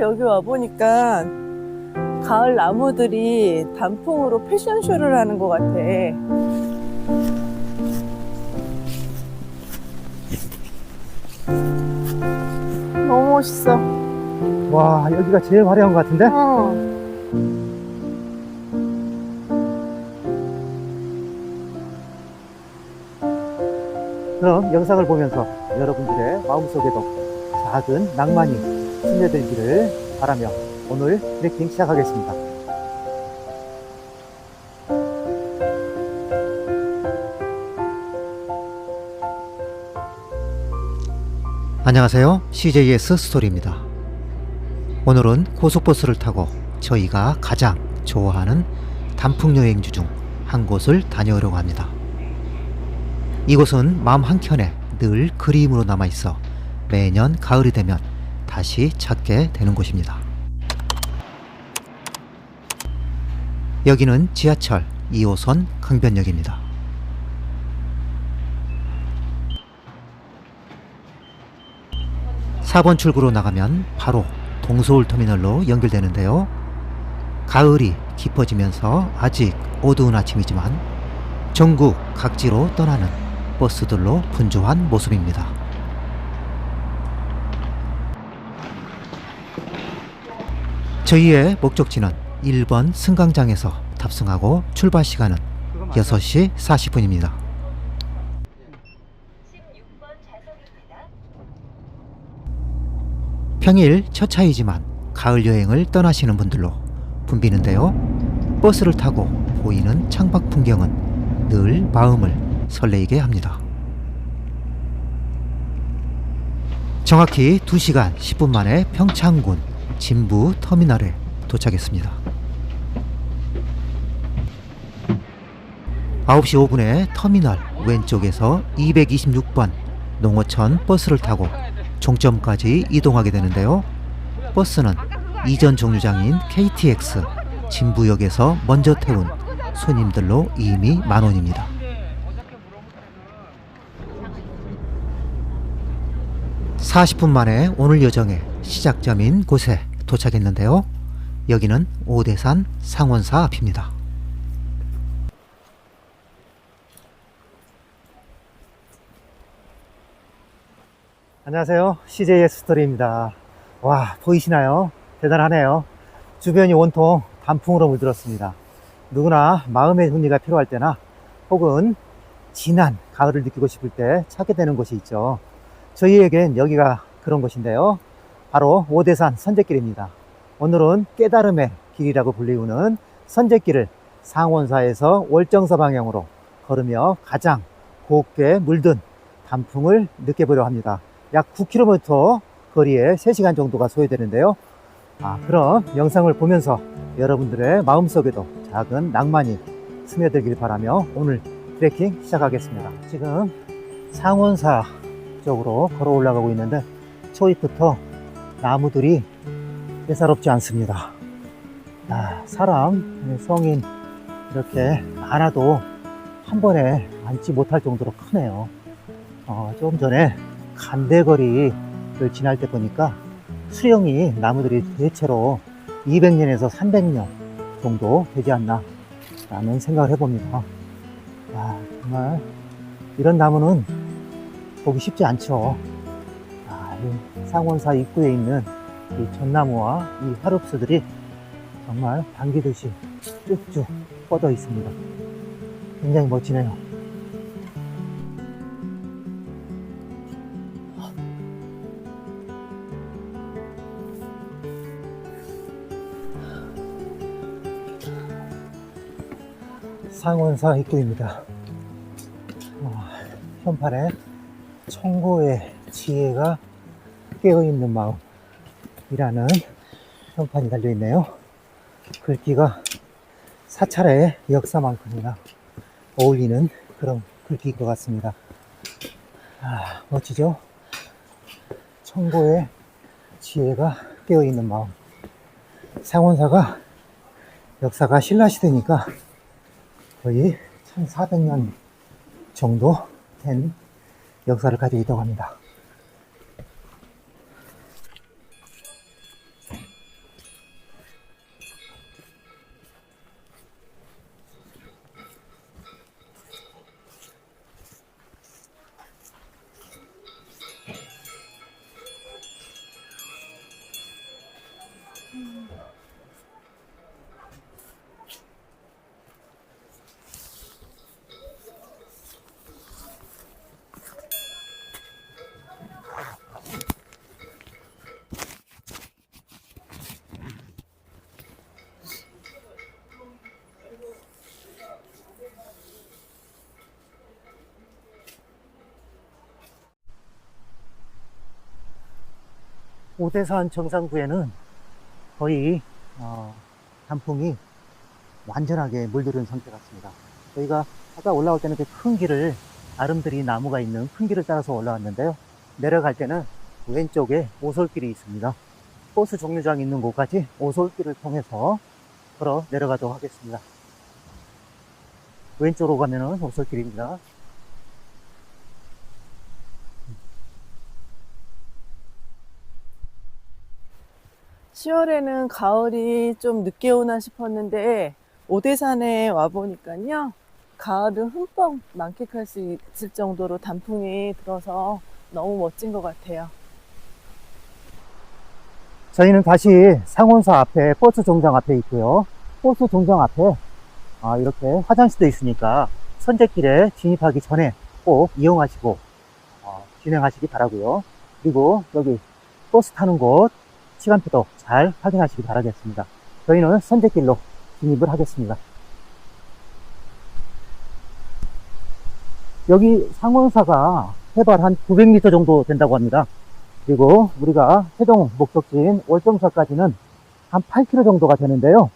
여기 와 보니까 가을 나무들이 단풍으로 패션쇼를 하는 것 같아. 너무 멋있어. 와 여기가 제일 화려한 것 같은데? 어. 그럼 영상을 보면서 여러분들의 마음속에도 작은 낭만이 스며들기를 바라며 오늘 트레킹 시작하겠습니다. 안녕하세요. CJS 스토리입니다. 오늘은 고속버스를 타고 저희가 가장 좋아하는 단풍 여행지 중 한 곳을 다녀오려고 합니다. 이곳은 마음 한켠에 늘 그리움으로 남아 있어 매년 가을이 되면 다시 찾게 되는 곳입니다. 여기는 지하철 2호선 강변역입니다. 사번 출구로 나가면 바로 동서울 터미널로 연결되는데요. 가을이 깊어지면서 아직 어두운 아침이지만 전국 각지로 떠나는 버스들로 분주한 모습입니다. 저희의 목적지는 1번 승강장에서 탑승하고 출발 시간은 6시 40분입니다. 평일 첫 차이지만 가을 여행을 떠나시는 분들로 붐비는데요. 버스를 타고 보이는 창밖 풍경은 늘 마음을 설레이게 합니다. 정확히 2시간 10분 만에 평창군 진부 터미널에 도착했습니다. 9시 5분에 터미널 왼쪽에서 226번 농어촌 버스를 타고 종점까지 이동하게 되는데요. 버스는 이전 종류장인 KTX 진부역에서 먼저 태운 손님들로 이미 만원입니다. (40분) 만에 오늘 여정의 시작점인 곳에 도착했는데요. 여기는 오대산 상원사 앞입니다. 안녕하세요. CJS 스토리입니다. 와, 보이시나요? 대단하네요. 주변이 온통 단풍으로 물들었습니다. 누구나 마음의 정리가 필요할 때나 혹은 진한 가을을 느끼고 싶을 때 찾게 되는 곳이 있죠. 저희에겐 여기가 그런 곳인데요. 바로 오대산 선제길입니다. 오늘은 깨달음의 길이라고 불리우는 선제길을 상원사에서 월정서 방향으로 걸으며 가장 곱게 물든 단풍을 느껴보려 합니다. 약 9km 거리에 3시간 정도가 소요되는데요. 아, 그럼 영상을 보면서 여러분들의 마음속에도 작은 낭만이 스며들길 바라며 오늘 트레킹 시작하겠습니다. 지금 상원사 쪽으로 걸어 올라가고 있는데 초입부터 나무들이 예사롭지 않습니다. 아, 사람, 성인 이렇게 많아도 한 번에 앉지 못할 정도로 크네요. 어, 좀 전에 간대거리를 지날 때 보니까 수령이 나무들이 대체로 200년에서 300년 정도 되지 않나 라는 생각을 해봅니다. 아, 정말 이런 나무는 보기 쉽지 않죠. 아, 이 상원사 입구에 있는 이 전나무와 이 화릅수들이 정말 당기듯이 쭉쭉 뻗어 있습니다. 굉장히 멋지네요. 상원사 입구입니다. 어, 현판에 청고의 지혜가 깨어있는 마음이라는 현판이 달려있네요. 글귀가 사찰의 역사만큼이나 어울리는 그런 글귀인 것 같습니다. 아, 멋지죠? 청고의 지혜가 깨어있는 마음. 상원사가 역사가 신라시대니까 거의 1400년 정도 된 역사를 가지고 있다고 합니다. 오대산 정상부에는 거의 어, 단풍이 완전하게 물들은 상태 같습니다. 저희가 아까 올라올 때는 그 큰 길을 아름드리 나무가 있는 큰 길을 따라서 올라왔는데요. 내려갈 때는 왼쪽에 오솔길이 있습니다. 버스 정류장 있는 곳까지 오솔길을 통해서 걸어 내려가도록 하겠습니다. 왼쪽으로 가면은 오솔길입니다. 10월에는 가을이 좀 늦게 오나 싶었는데 오대산에 와 보니까요. 가을을 흠뻑 만끽할 수 있을 정도로 단풍이 들어서 너무 멋진 것 같아요. 저희는 다시 상원사 앞에 버스 정장 앞에 있고요. 버스 정장 앞에 아, 이렇게 화장실도 있으니까 선제길에 진입하기 전에 꼭 이용하시고 어, 진행하시기 바라고요. 그리고 여기 버스 타는 곳 시간표도 잘 확인하시기 바라겠습니다. 저희는 선제길로 진입을 하겠습니다. 여기 상원사가 해발 한 900m 정도 된다고 합니다. 그리고 우리가 최종 목적지인 월정사까지는 한 8km 정도가 되는데요.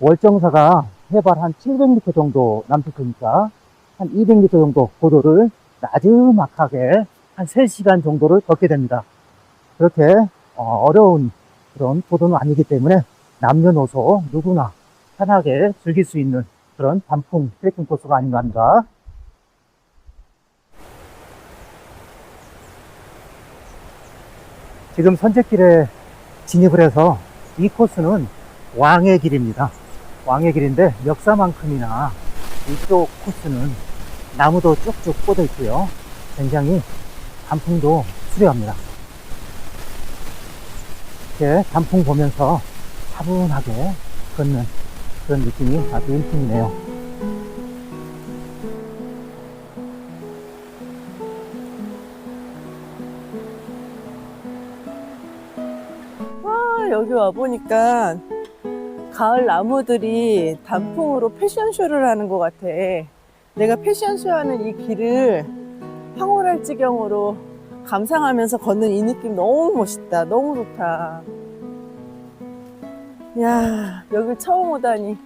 월정사가 해발 한 700m 정도 남짓하니까 한 200m 정도 고도를 나지막하게 한 3시간 정도를 걷게 됩니다. 그렇게 어, 어려운 그런 고도는 아니기 때문에 남녀노소 누구나 편하게 즐길 수 있는 그런 단풍 트레킹 코스가 아닌가 합니다. 지금 선제길에 진입을 해서 이 코스는 왕의 길입니다. 왕의 길인데 역사만큼이나 이쪽 코스는 나무도 쭉쭉 뻗어 있고요. 굉장히 단풍도 수려합니다. 이렇게 단풍 보면서 차분하게 걷는 그런 느낌이 아주 일품이네요. 아, 여기 와 보니까 가을 나무들이 단풍으로 패션쇼를 하는 것 같아. 내가 패션쇼 하는 이 길을 황홀할 지경으로 감상하면서 걷는 이 느낌 너무 멋있다. 너무 좋다. 야, 여길 처음 오다니.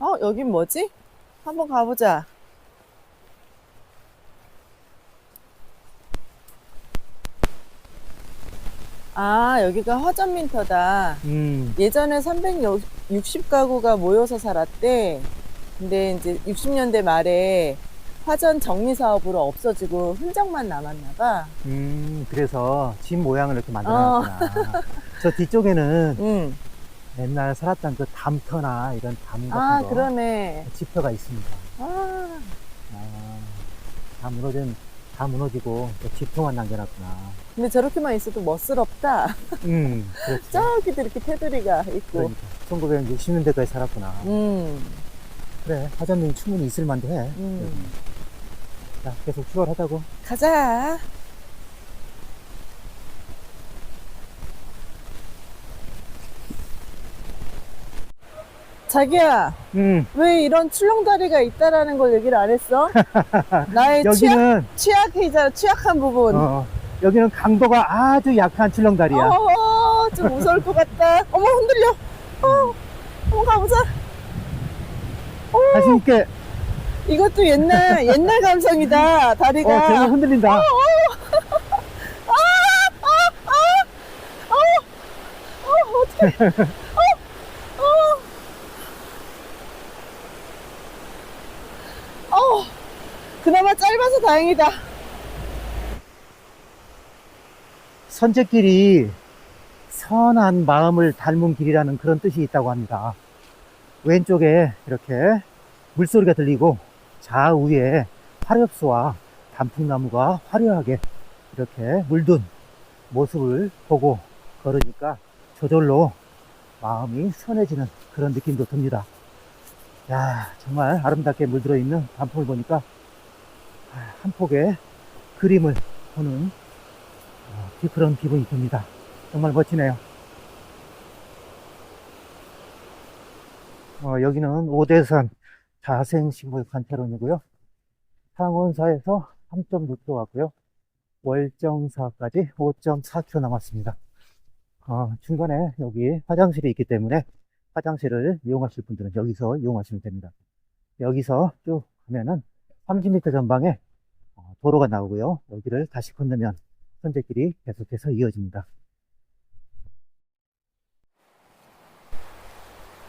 어, 여긴 뭐지? 한번 가보자. 아, 여기가 화전민터다. 음, 예전에 360가구가 모여서 살았대. 근데 이제 60년대 말에 화전 정리 사업으로 없어지고 흔적만 남았나 봐. 음, 그래서 집 모양을 이렇게 만들어놨구나. 저 뒤쪽에는 응. 옛날 살았던 그 담터나 이런 담 같은 아, 거 그러네. 지표가 있습니다. 아, 아, 다 무너진 다 무너지고 또 지표만 남겨놨구나. 근데 저렇게만 있어도 멋스럽다. 음, 그렇지. 저기도 이렇게 테두리가 있고. 그러니까 1960년대까지 살았구나. 음, 그래, 화전민이 충분히 있을 만도 해. 음. 여기. 자, 계속 출발하자고. 가자. 자기야, 음, 왜 이런 출렁다리가 있다라는 걸 얘기를 안 했어? 나의 취약, 여기는 취약이자 취약한 부분. 어, 여기는 강도가 아주 약한 출렁다리야. 어, 좀 무서울 것 같다. 어머, 흔들려. 어, 한번 가보자. 자신 있게. 이것도 옛날, 옛날 감성이다, 어, 다리가. 계속 흔들린다. 어, 어떡해. 어, 어. 어, 그나마 짧아서 다행이다. 선제길이 선한 마음을 닮은 길이라는 그런 뜻이 있다고 합니다. 왼쪽에 이렇게 물소리가 들리고 좌우에 화렵수와 단풍나무가 화려하게 이렇게 물든 모습을 보고 걸으니까 저절로 마음이 선해지는 그런 느낌도 듭니다. 야, 정말 아름답게 물들어 있는 단풍을 보니까 아, 한 폭의 그림을 보는 어, 그런 기분이 듭니다. 정말 멋지네요. 어, 여기는 오대산 자생식물 관찰원이고요. 상원사에서 3.6km 왔고요. 월정사까지 5.4km 남았습니다. 어, 중간에 여기 화장실이 있기 때문에 화장실을 이용하실 분들은 여기서 이용하시면 됩니다. 여기서 쭉 가면은 30m 전방에 어, 도로가 나오고요. 여기를 다시 건너면 선제길이 계속해서 이어집니다.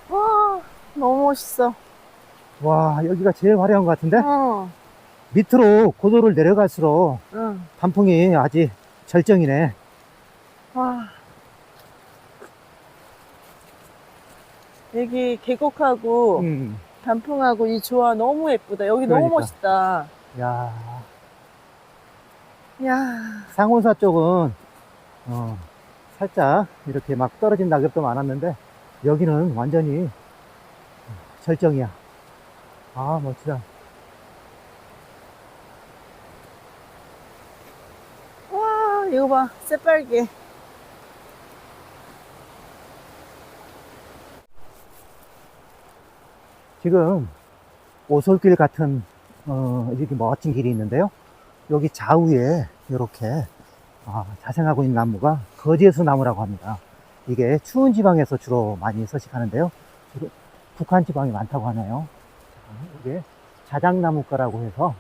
와, 너무 멋있어. 와, 여기가 제일 화려한 것 같은데? 어, 밑으로 고도를 내려갈수록 응. 단풍이 아직 절정이네. 와. 여기 계곡하고 음, 단풍하고 이 조화 너무 예쁘다. 여기 너무 그러니까. 멋있다. 야, 야, 상호사 쪽은 어, 살짝 이렇게 막 떨어진 낙엽도 많았는데 여기는 완전히 절정이야. 아, 멋지다. 와, 이거 봐, 새빨개. 지금 오솔길 같은 어, 이렇게 멋진 길이 있는데요. 여기 좌우에 이렇게 아, 자생하고 있는 나무가 거제수 나무라고 합니다. 이게 추운 지방에서 주로 많이 서식하는데요. 주로 북한 지방이 많다고 하네요. 자, 이게 자작나무과라고 해서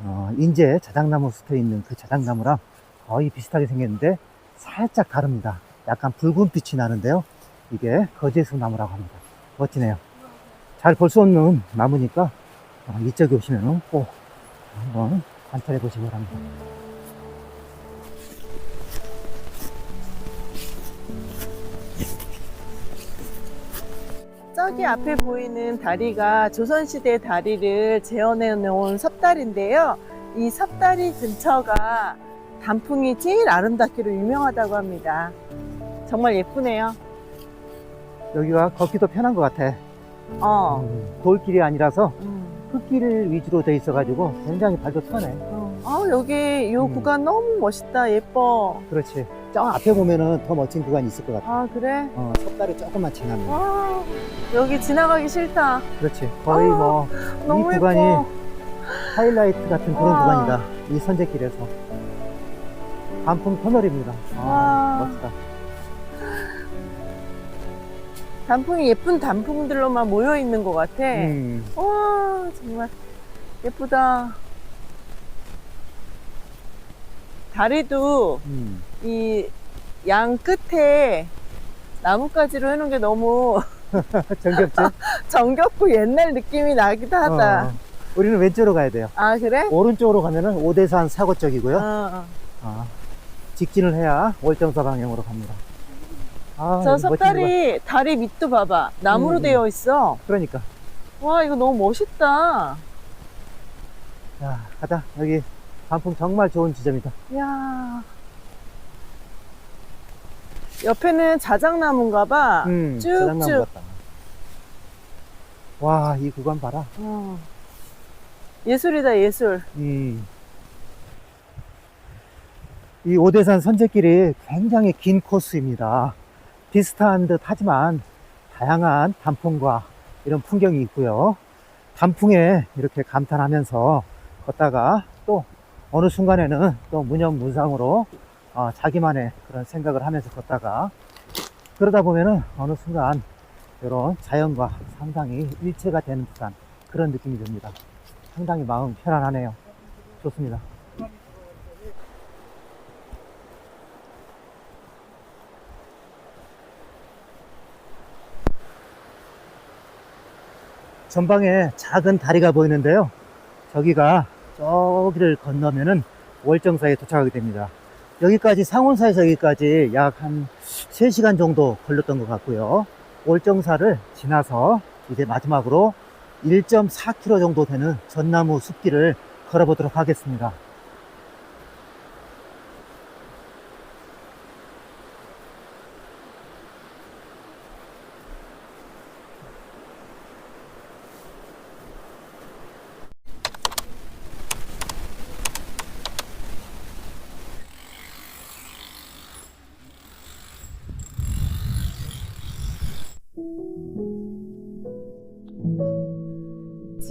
어, 인제 자작나무 숲에 있는 그 자작나무랑 거의 비슷하게 생겼는데 살짝 다릅니다. 약간 붉은 빛이 나는데요. 이게 거제수 나무라고 합니다. 멋지네요. 잘 볼 수 없는 나무니까 어, 이쪽에 오시면 꼭 한번 관찰해 보시기 바랍니다. 저기 앞에 보이는 다리가 조선시대 다리를 재현해 놓은 섭다리인데요. 이 섭다리 근처가 단풍이 제일 아름답기로 유명하다고 합니다. 정말 예쁘네요. 여기가 걷기도 편한 것 같아. 어. 음, 돌길이 아니라서 음. 흙길 위주로 돼 있어가지고 굉장히 발도 편해. 어. 아, 여기 이 음. 구간 너무 멋있다. 예뻐. 그렇지. 저 앞에 보면은 더 멋진 구간이 있을 것 같아. 아, 그래? 어, 석다리 조금만 지나면. 와, 여기 지나가기 싫다. 그렇지. 거의 아, 뭐, 너무 이 구간이 예뻐. 하이라이트 같은 그런 와. 구간이다. 이 선제길에서. 단풍 터널입니다. 아, 와. 멋지다. 단풍이 예쁜 단풍들로만 모여 있는 것 같아. 음, 와, 정말 예쁘다. 다리도 음. 이양 끝에 나뭇가지로 해놓은 게 너무 정겹지? 정겹고 옛날 느낌이 나기도 하다. 어, 우리는 왼쪽으로 가야 돼요. 아, 그래? 오른쪽으로 가면은 오대산 사고 쪽이고요. 어, 어. 아, 직진을 해야 월정사 방향으로 갑니다. 아, 저. 섭다리 다리 밑도 봐봐. 나무로 음, 음. 되어 있어. 그러니까. 와, 이거 너무 멋있다. 자, 가자. 여기 단풍 정말 좋은 지점이다. 이야. 옆에는 자작나무인가 봐. 음, 쭉쭉. 자작나무 같다. 와, 이 구간 봐라. 어. 예술이다, 예술. 음. 이 오대산 선제길이 굉장히 긴 코스입니다. 비슷한 듯 하지만 다양한 단풍과 이런 풍경이 있고요. 단풍에 이렇게 감탄하면서 걷다가 또 어느 순간에는 또 무념무상으로 어, 자기만의 그런 생각을 하면서 걷다가 그러다 보면은 어느 순간 이런 자연과 상당히 일체가 되는 듯한 그런 느낌이 듭니다. 상당히 마음 편안하네요. 좋습니다. 전방에 작은 다리가 보이는데요. 저기가 저기를 건너면은 월정사에 도착하게 됩니다. 여기까지 상원사에서 여기까지 약 한 3시간 정도 걸렸던 것 같고요. 월정사를 지나서 이제 마지막으로 1.4km 정도 되는 전나무 숲길을 걸어보도록 하겠습니다.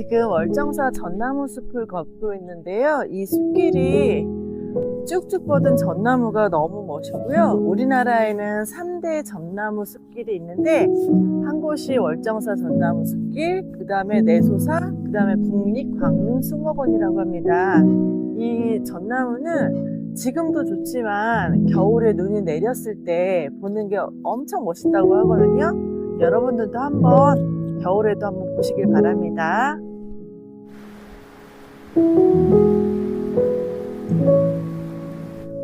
지금 월정사 전나무 숲을 걷고 있는데요. 이 숲길이 쭉쭉 뻗은 전나무가 너무 멋있고요. 우리나라에는 3대 전나무 숲길이 있는데 한 곳이 월정사 전나무 숲길, 그 다음에 내소사, 그 다음에 국립광릉수목원이라고 합니다. 이 전나무는 지금도 좋지만 겨울에 눈이 내렸을 때 보는 게 엄청 멋있다고 하거든요. 여러분들도 한번 겨울에도 한번 보시길 바랍니다.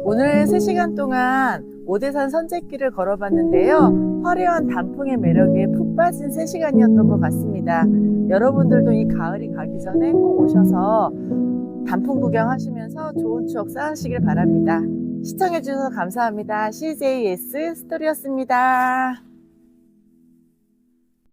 오늘 3시간 동안 오대산 선제길을 걸어봤는데요. 화려한 단풍의 매력에 푹 빠진 3시간이었던 것 같습니다. 여러분들도 이 가을이 가기 전에 꼭 오셔서 단풍 구경하시면서 좋은 추억 쌓으시길 바랍니다. 시청해주셔서 감사합니다. CJS 스토리였습니다.